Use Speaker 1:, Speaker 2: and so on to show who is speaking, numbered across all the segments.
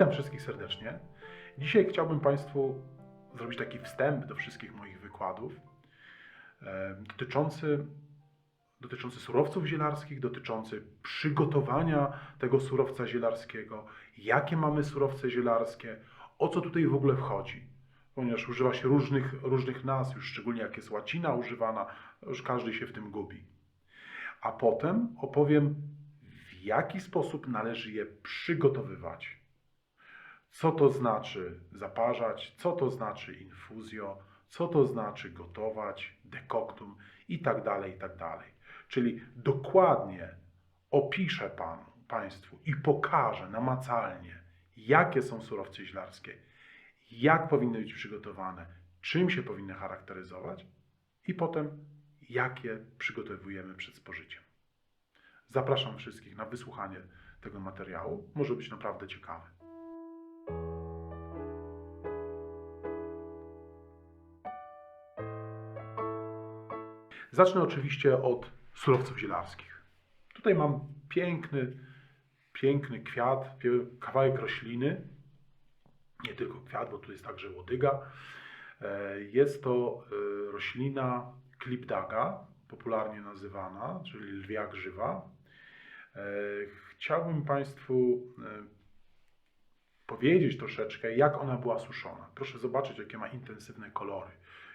Speaker 1: Witam wszystkich serdecznie. Dzisiaj chciałbym Państwu zrobić taki wstęp do wszystkich moich wykładów dotyczący, dotyczący surowców zielarskich, dotyczący przygotowania tego surowca zielarskiego, jakie mamy surowce zielarskie, o co tutaj w ogóle wchodzi. Ponieważ używa się różnych, różnych nazw, już szczególnie jak jest łacina używana, już każdy się w tym gubi. A potem opowiem, w jaki sposób należy je przygotowywać co to znaczy zaparzać, co to znaczy infuzjo, co to znaczy gotować, dekoktum i tak tak dalej. Czyli dokładnie opiszę Panu, Państwu i pokażę namacalnie, jakie są surowce źlarskie, jak powinny być przygotowane, czym się powinny charakteryzować i potem jakie przygotowujemy przed spożyciem. Zapraszam wszystkich na wysłuchanie tego materiału. Może być naprawdę ciekawy. Zacznę oczywiście od surowców zielarskich. Tutaj mam piękny, piękny kwiat, kawałek rośliny. Nie tylko kwiat, bo tu jest także łodyga. E, Jest to e, roślina klipdaga, popularnie nazywana, czyli lwia grzywa. E, Chciałbym Państwu powiedzieć troszeczkę, jak ona była suszona. Proszę zobaczyć, jakie ma intensywne kolory.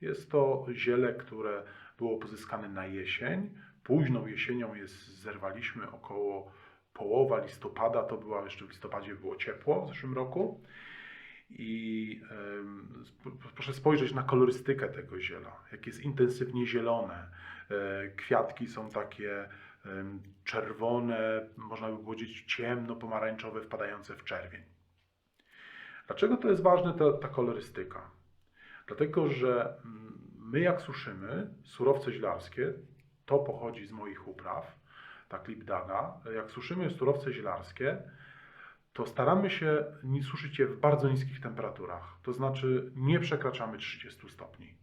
Speaker 1: Jest to ziele, które było pozyskane na jesień. Późną jesienią jest zerwaliśmy około połowa listopada. To była jeszcze w listopadzie było ciepło w zeszłym roku. I sp- proszę spojrzeć na kolorystykę tego ziela, jak jest intensywnie zielone. E, Kwiatki są takie em, czerwone, można by powiedzieć ciemno-pomarańczowe, wpadające w czerwień. Dlaczego to jest ważne, ta, ta kolorystyka? Dlatego, że mm, my jak suszymy surowce źlarskie, to pochodzi z moich upraw, ta klipdaga, jak suszymy surowce źlarskie, to staramy się ni- suszyć je w bardzo niskich temperaturach, to znaczy nie przekraczamy 30 stopni.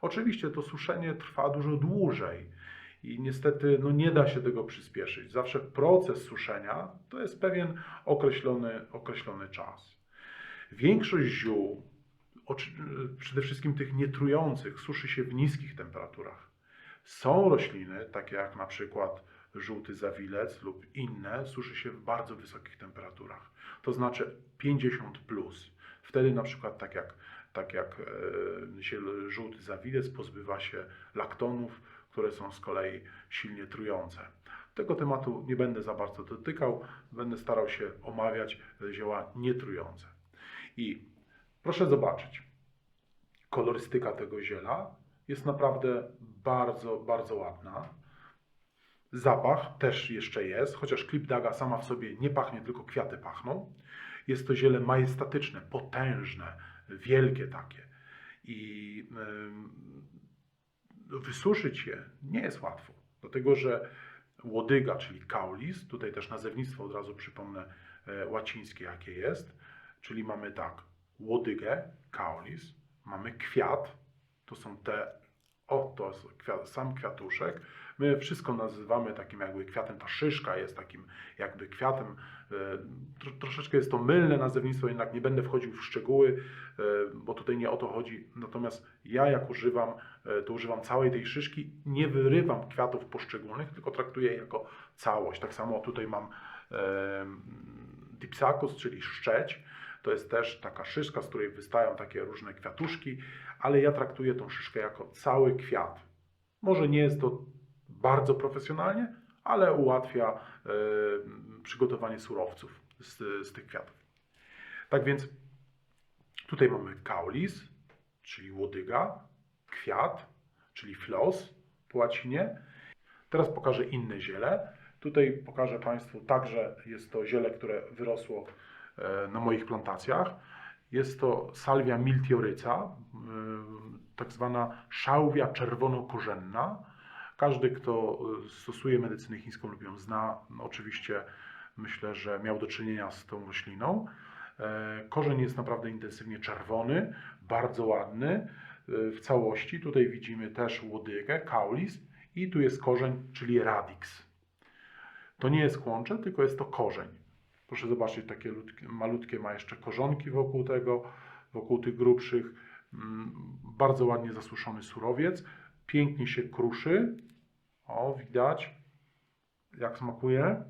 Speaker 1: Oczywiście to suszenie trwa dużo dłużej i niestety no, nie da się tego przyspieszyć. Zawsze proces suszenia to jest pewien określony, określony czas. Większość ziół, przede wszystkim tych nietrujących, suszy się w niskich temperaturach. Są rośliny, takie jak na przykład żółty zawilec lub inne, suszy się w bardzo wysokich temperaturach. To znaczy 50 plus. Wtedy na przykład tak jak, tak jak e, się żółty zawilec pozbywa się laktonów, które są z kolei silnie trujące. Tego tematu nie będę za bardzo dotykał, będę starał się omawiać zioła nietrujące. I proszę zobaczyć, kolorystyka tego ziela jest naprawdę bardzo, bardzo ładna. Zapach też jeszcze jest, chociaż klipdaga sama w sobie nie pachnie, tylko kwiaty pachną. Jest to ziele majestatyczne, potężne, wielkie takie. I ym, wysuszyć je nie jest łatwo, dlatego że łodyga, czyli kaulis, tutaj też nazewnictwo od razu przypomnę e, łacińskie jakie jest, czyli mamy tak, łodygę, kaulis, mamy kwiat, to są te, o to jest kwiat, sam kwiatuszek, my wszystko nazywamy takim jakby kwiatem, ta szyszka jest takim jakby kwiatem, e, tro, troszeczkę jest to mylne nazewnictwo, jednak nie będę wchodził w szczegóły, e, bo tutaj nie o to chodzi, natomiast ja jak używam, e, to używam całej tej szyszki, nie wyrywam kwiatów poszczególnych, tylko traktuję je jako całość. Tak samo tutaj mam dipsacus, czyli szczeć, to jest też taka szyszka, z której wystają takie różne kwiatuszki, ale ja traktuję tą szyszkę jako cały kwiat. Może nie jest to bardzo profesjonalnie, ale ułatwia e, przygotowanie surowców z, z tych kwiatów. Tak więc tutaj mamy kaulis, czyli łodyga, kwiat, czyli flos po łacinie. Teraz pokażę inne ziele. Tutaj pokażę Państwu także jest to ziele, które wyrosło na moich plantacjach. Jest to salwia miltioryca, e, tak zwana szałwia czerwonokorzenna. Każdy, kto e, stosuje medycynę chińską lub ją zna, no oczywiście myślę, że miał do czynienia z tą rośliną. E, Korzeń jest naprawdę intensywnie czerwony, bardzo ładny w całości. Tutaj widzimy też łodygę, kaulis i tu jest korzeń, czyli radix. To nie jest kłącze, tylko jest to korzeń. Proszę zobaczyć, takie malutkie ma jeszcze korzonki wokół tego, wokół tych grubszych. Mm, Bardzo ładnie zasuszony surowiec. Pięknie się kruszy. O, widać jak smakuje.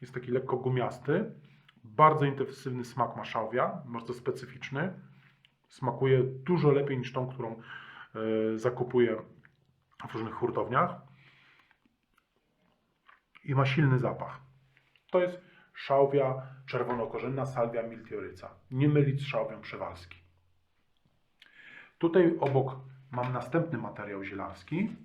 Speaker 1: Jest taki lekko gumiasty. Bardzo intensywny smak ma szałwia, bardzo specyficzny. Smakuje dużo lepiej niż tą, którą e, zakupuję w różnych hurtowniach. I ma silny zapach. To jest szałwia czerwonokorzenna, salvia miltioryca. Nie mylić z szałwią przewalski. Tutaj obok mam następny materiał zielarski,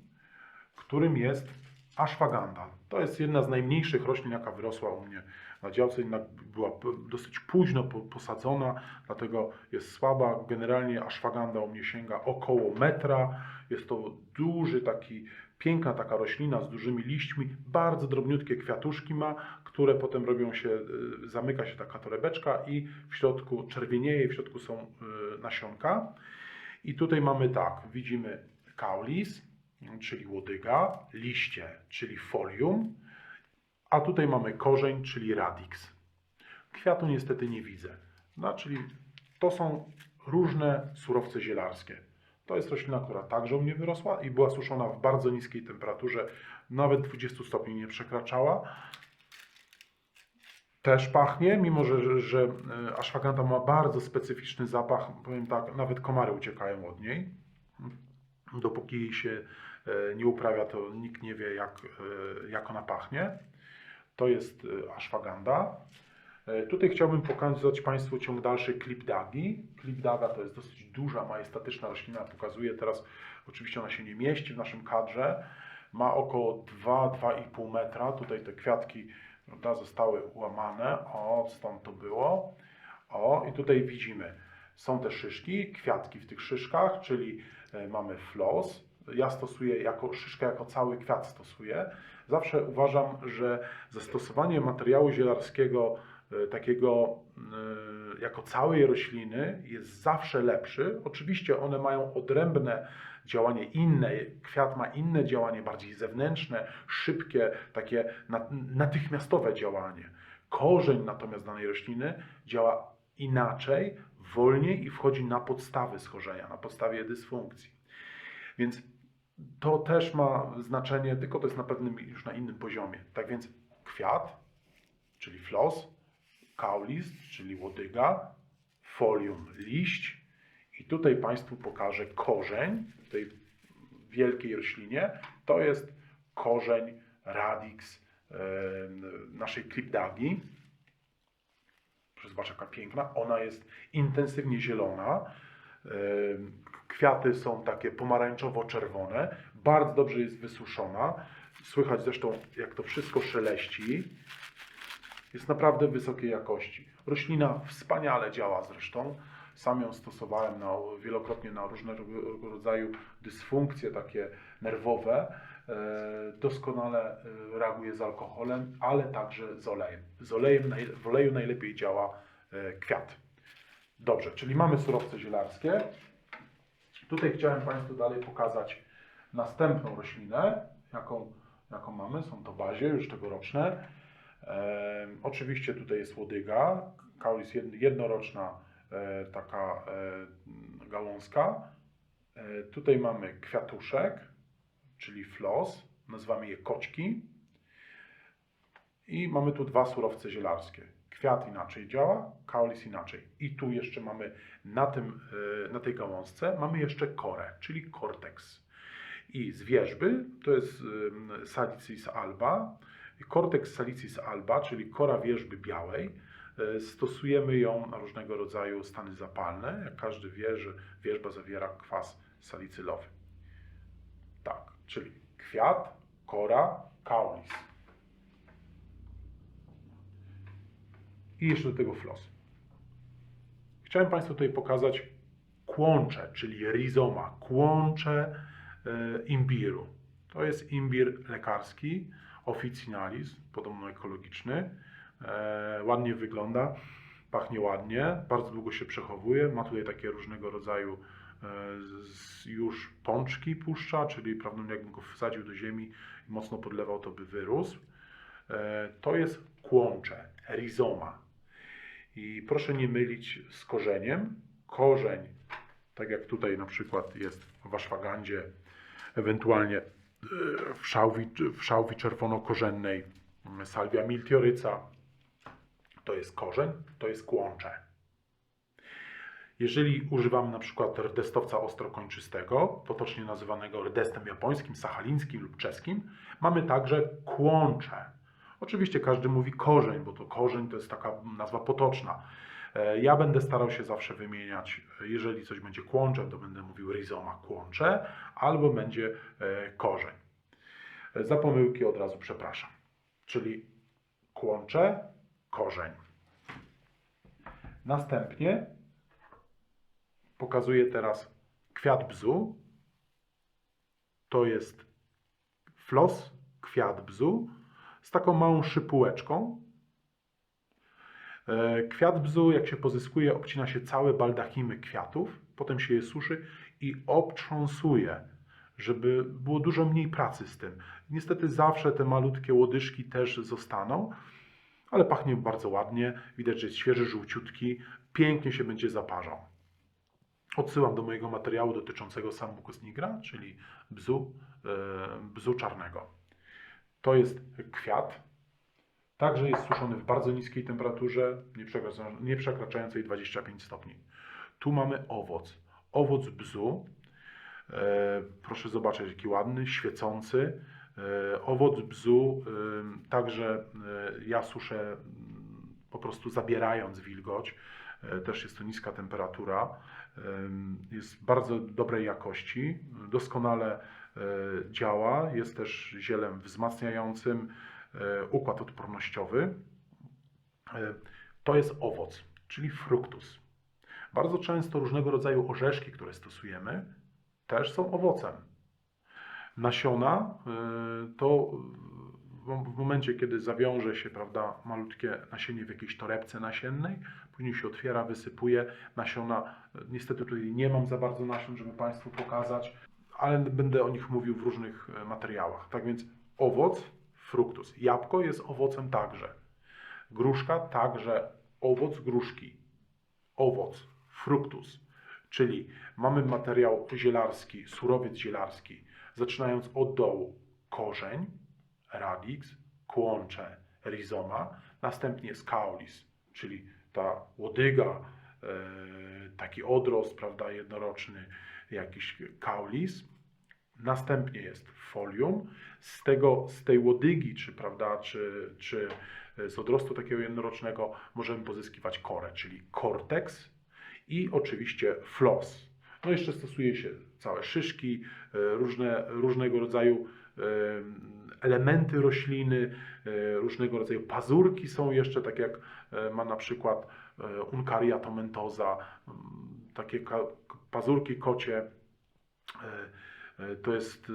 Speaker 1: którym jest ashwagandha. To jest jedna z najmniejszych roślin, jaka wyrosła u mnie na działce. Jednak była dosyć późno po- posadzona, dlatego jest słaba. Generalnie ashwagandha u mnie sięga około metra. Jest to duży taki, piękna taka roślina z dużymi liśćmi. Bardzo drobniutkie kwiatuszki ma, które potem robią się, y, zamyka się taka torebeczka i w środku czerwienieje, w środku są y, nasionka. I tutaj mamy tak, widzimy kaulis, czyli łodyga, liście, czyli folium, a tutaj mamy korzeń, czyli radix. Kwiatu niestety nie widzę. No, czyli to są różne surowce zielarskie. To jest roślina, która także u mnie wyrosła i była suszona w bardzo niskiej temperaturze, nawet 20 stopni nie przekraczała. Też pachnie, mimo że, że, e, ashwagandha ma bardzo specyficzny zapach, powiem tak, nawet komary uciekają od niej. Dopóki się e, nie uprawia, to nikt nie wie, jak, e, jak ona pachnie. To jest ashwagandha. E, Tutaj chciałbym pokazać Państwu ciąg dalszy klipdagi. Klipdaga to jest dosyć duża, majestatyczna roślina. Pokazuję teraz, oczywiście ona się nie mieści w naszym kadrze. Ma około 2-2,5 metra. Tutaj te kwiatki prawda, zostały ułamane. O, stąd to było. O, i tutaj widzimy, są te szyszki, kwiatki w tych szyszkach, czyli e, mamy flos. Ja stosuję jako szyszkę, jako cały kwiat stosuję. Zawsze uważam, że zastosowanie materiału zielarskiego takiego e, jako całej rośliny jest zawsze lepszy. Oczywiście one mają odrębne działanie inne, kwiat ma inne działanie, bardziej zewnętrzne, szybkie, takie nat- natychmiastowe działanie. Korzeń natomiast danej rośliny działa inaczej, wolniej i wchodzi na podstawy schorzenia, na podstawie dysfunkcji. Więc to też ma znaczenie, tylko to jest na pewnym już na innym poziomie. Tak więc kwiat, czyli flos, kaulis, czyli łodyga, folium, liść i tutaj Państwu pokażę korzeń tej wielkiej roślinie. To jest korzeń radix naszej klipdagi. Proszę jaka piękna. Ona jest intensywnie zielona. Kwiaty są takie pomarańczowo-czerwone. Bardzo dobrze jest wysuszona. Słychać zresztą, jak to wszystko szeleści. Jest naprawdę wysokiej jakości. Roślina wspaniale działa zresztą. Sam ją stosowałem na, wielokrotnie na różnego rodzaju dysfunkcje takie nerwowe. E, Doskonale e, reaguje z alkoholem, ale także z olejem. Z olejem w oleju najlepiej działa e, kwiat. Dobrze, czyli mamy surowce zielarskie. Tutaj chciałem Państwu dalej pokazać następną roślinę, jaką, jaką mamy. Są to bazie już tegoroczne. Oczywiście tutaj jest łodyga, kaulis jed- jednoroczna e, taka e, gałązka. E, tutaj mamy kwiatuszek, czyli flos, nazywamy je koczki. I mamy tu dwa surowce zielarskie. Kwiat inaczej działa, kaulis inaczej. I tu jeszcze mamy na, tym, na tej gałązce mamy jeszcze korę, czyli korteks. I z wierzby to jest Salicis alba. Cortex salicis alba, czyli kora wierzby białej. E, Stosujemy ją na różnego rodzaju stany zapalne. Jak każdy wie, że wierzba zawiera kwas salicylowy. Tak, czyli kwiat, kora, kaulis. I jeszcze do tego flos. Chciałem Państwu tutaj pokazać kłącze, czyli rizoma, kłącze e, imbiru. To jest imbir lekarski, officinalis, podobno ekologiczny. E, ładnie wygląda, pachnie ładnie, bardzo długo się przechowuje. Ma tutaj takie różnego rodzaju e, z, już pączki puszcza, czyli prawdopodobnie jakbym go wsadził do ziemi i mocno podlewał, to by wyrósł. e, to jest kłącze, rizoma. I proszę nie mylić z korzeniem. Korzeń, tak jak tutaj na przykład jest w aszwagandzie, ewentualnie w szałwi, w szałwi czerwonokorzennej, mm, salvia miltioryca, to jest korzeń, to jest kłącze. Jeżeli używamy na przykład rdestowca ostrokończystego, potocznie nazywanego rdestem japońskim, sachalińskim lub czeskim, mamy także kłącze. Oczywiście każdy mówi korzeń, bo to korzeń to jest taka nazwa potoczna. E, Ja będę starał się zawsze wymieniać, e, jeżeli coś będzie kłączem, to będę mówił rizoma kłącze, albo będzie e, korzeń. Za pomyłki od razu przepraszam. Czyli kłącze, korzeń. Następnie pokazuję teraz kwiat bzu. To jest flos, kwiat bzu z taką małą szypułeczką. E, Kwiat bzu, jak się pozyskuje, obcina się całe baldachimy kwiatów, potem się je suszy i obtrząsuje, żeby było dużo mniej pracy z tym. Niestety zawsze te malutkie łodyżki też zostaną, ale pachnie bardzo ładnie. Widać, że jest świeży, żółciutki, pięknie się będzie zaparzał. Odsyłam do mojego materiału dotyczącego Sammucus nigra, czyli bzu, e, bzu czarnego. To jest kwiat. Także jest suszony w bardzo niskiej temperaturze, nie przekracza- nie przekraczającej 25 stopni. Tu mamy owoc. Owoc bzu. E, proszę zobaczyć, jaki ładny, świecący. E, owoc bzu, e, także ja suszę po prostu zabierając wilgoć. Też jest to niska temperatura. Em, Jest bardzo dobrej jakości, doskonale działa. Jest też zielem wzmacniającym układ odpornościowy. E, To jest owoc, czyli fruktus. Bardzo często różnego rodzaju orzeszki, które stosujemy, też są owocem. Nasiona y, to w momencie, kiedy zawiąże się prawda, malutkie nasienie w jakiejś torebce nasiennej, później się otwiera, wysypuje nasiona. Niestety tutaj nie mam za bardzo nasion, żeby Państwu pokazać, ale będę o nich mówił w różnych e, materiałach. Tak więc owoc, fruktus. Jabłko jest owocem także. Gruszka także owoc gruszki. Owoc, fruktus. Czyli mamy materiał zielarski, surowiec zielarski, zaczynając od dołu korzeń, radix, kłącze, rizoma, następnie jest kaulis, czyli ta łodyga, e, taki odrost, prawda, jednoroczny, jakiś kaulis. Następnie jest folium. Z, tego, z tej łodygi, czy, prawda, czy, czy z odrostu takiego jednorocznego możemy pozyskiwać korę, czyli korteks i oczywiście flos. No jeszcze stosuje się całe szyszki, e, różne, różnego rodzaju e, elementy rośliny, e, różnego rodzaju pazurki są jeszcze, tak jak e, ma na przykład e, Uncaria tomentosa, takie pazurki kocie. E, To jest, e,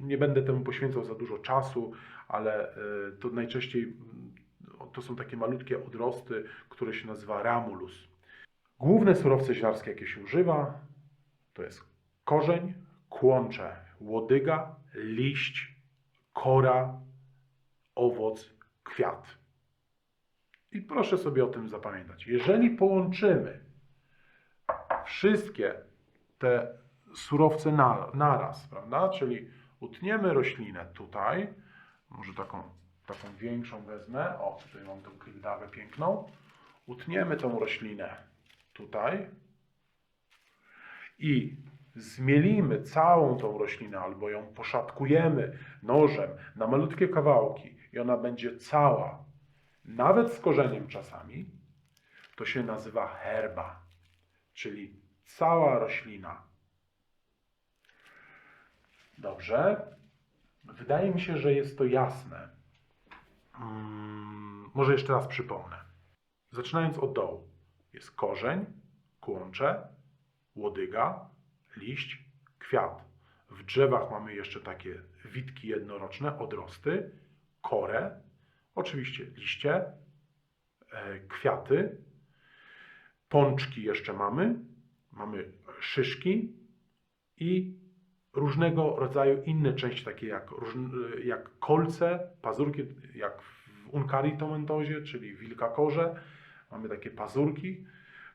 Speaker 1: nie będę temu poświęcał za dużo czasu, ale e, to najczęściej mm, to są takie malutkie odrosty, które się nazywa ramulus. Główne surowce zielarskie, jakie się używa, to jest korzeń, kłącze, łodyga, liść, kora, owoc, kwiat. I proszę sobie o tym zapamiętać. Jeżeli połączymy wszystkie te surowce na, naraz, prawda? Czyli utniemy roślinę tutaj, może taką, taką większą wezmę, o tutaj mam tą klindawę piękną, utniemy tą roślinę tutaj. I zmielimy całą tą roślinę albo ją poszatkujemy nożem na malutkie kawałki i ona będzie cała, nawet z korzeniem czasami, to się nazywa herba, czyli cała roślina. Dobrze. Wydaje mi się, że jest to jasne. Mm, może jeszcze raz przypomnę. Zaczynając od dołu. Jest korzeń, kłącze, łodyga, liść, kwiat. W drzewach mamy jeszcze takie witki jednoroczne, odrosty, korę, oczywiście liście, e, kwiaty, pączki jeszcze mamy, mamy szyszki i różnego rodzaju inne części, takie jak, jak kolce, pazurki, jak w uncaritomentozie, czyli wilkakorze. Mamy takie pazurki,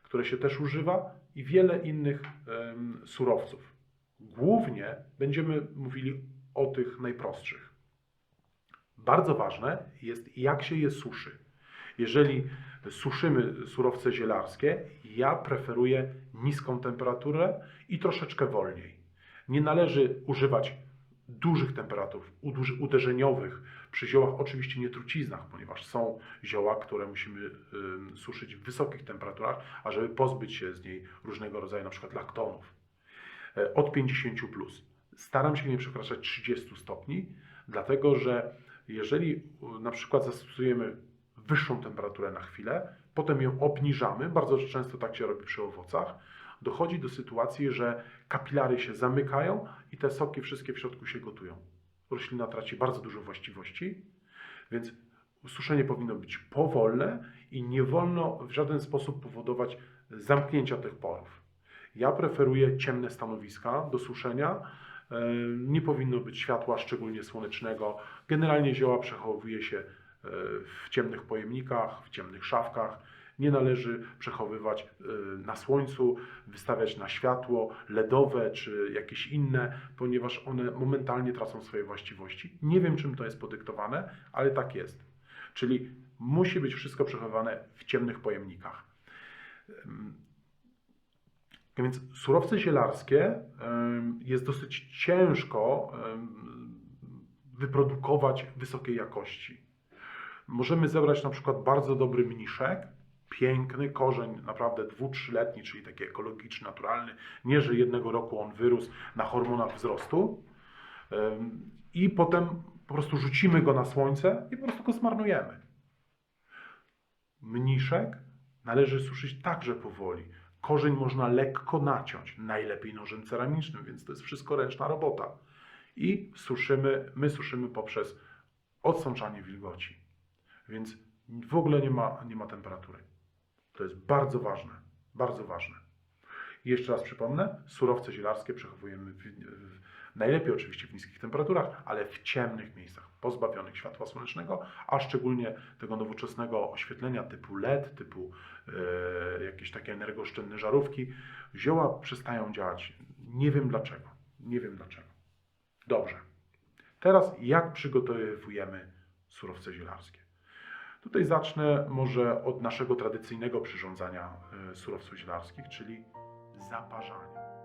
Speaker 1: które się też używa i wiele innych surowców. Głównie będziemy mówili o tych najprostszych. Bardzo ważne jest, jak się je suszy. Jeżeli suszymy surowce zielarskie, ja preferuję niską temperaturę i troszeczkę wolniej. Nie należy używać dużych temperatur, uderzeniowych przy ziołach, oczywiście nie truciznach, ponieważ są zioła, które musimy suszyć w wysokich temperaturach, ażeby pozbyć się z niej różnego rodzaju na przykład laktonów. E, Od 50 plus. Staram się nie przekraczać 30 stopni, dlatego że jeżeli na przykład zastosujemy wyższą temperaturę na chwilę, potem ją obniżamy, bardzo często tak się robi przy owocach, dochodzi do sytuacji, że kapilary się zamykają i te soki wszystkie w środku się gotują. Roślina traci bardzo dużo właściwości, więc suszenie powinno być powolne i nie wolno w żaden sposób powodować zamknięcia tych porów. Ja preferuję ciemne stanowiska do suszenia. E, Nie powinno być światła, szczególnie słonecznego. Generalnie zioła przechowuje się e, w ciemnych pojemnikach, w ciemnych szafkach. Nie należy przechowywać e, na słońcu, wystawiać na światło LEDowe czy jakieś inne, ponieważ one momentalnie tracą swoje właściwości. Nie wiem, czym to jest podyktowane, ale tak jest. Czyli musi być wszystko przechowywane w ciemnych pojemnikach. Więc surowce zielarskie jest dosyć ciężko wyprodukować wysokiej jakości. Możemy zebrać na przykład bardzo dobry mniszek, piękny korzeń, naprawdę dwu, trzyletni, czyli taki ekologiczny, naturalny, nie że jednego roku on wyrósł na hormonach wzrostu i potem po prostu rzucimy go na słońce i po prostu go zmarnujemy. Mniszek należy suszyć także powoli. Korzeń można lekko naciąć, najlepiej nożem ceramicznym, więc to jest wszystko ręczna robota. I suszymy, my suszymy poprzez odsączanie wilgoci. Więc w ogóle nie ma, nie ma temperatury. To jest bardzo ważne, bardzo ważne. I jeszcze raz przypomnę, surowce zielarskie przechowujemy w, w, najlepiej oczywiście w niskich temperaturach, ale w ciemnych miejscach, pozbawionych światła słonecznego, a szczególnie tego nowoczesnego oświetlenia typu LED, typu e, jakieś takie energooszczędne żarówki. Zioła przestają działać. Nie wiem dlaczego. Nie wiem dlaczego. Dobrze. Teraz jak przygotowujemy surowce zielarskie? Tutaj zacznę może od naszego tradycyjnego przyrządzania e, surowców zielarskich, czyli zaparzania.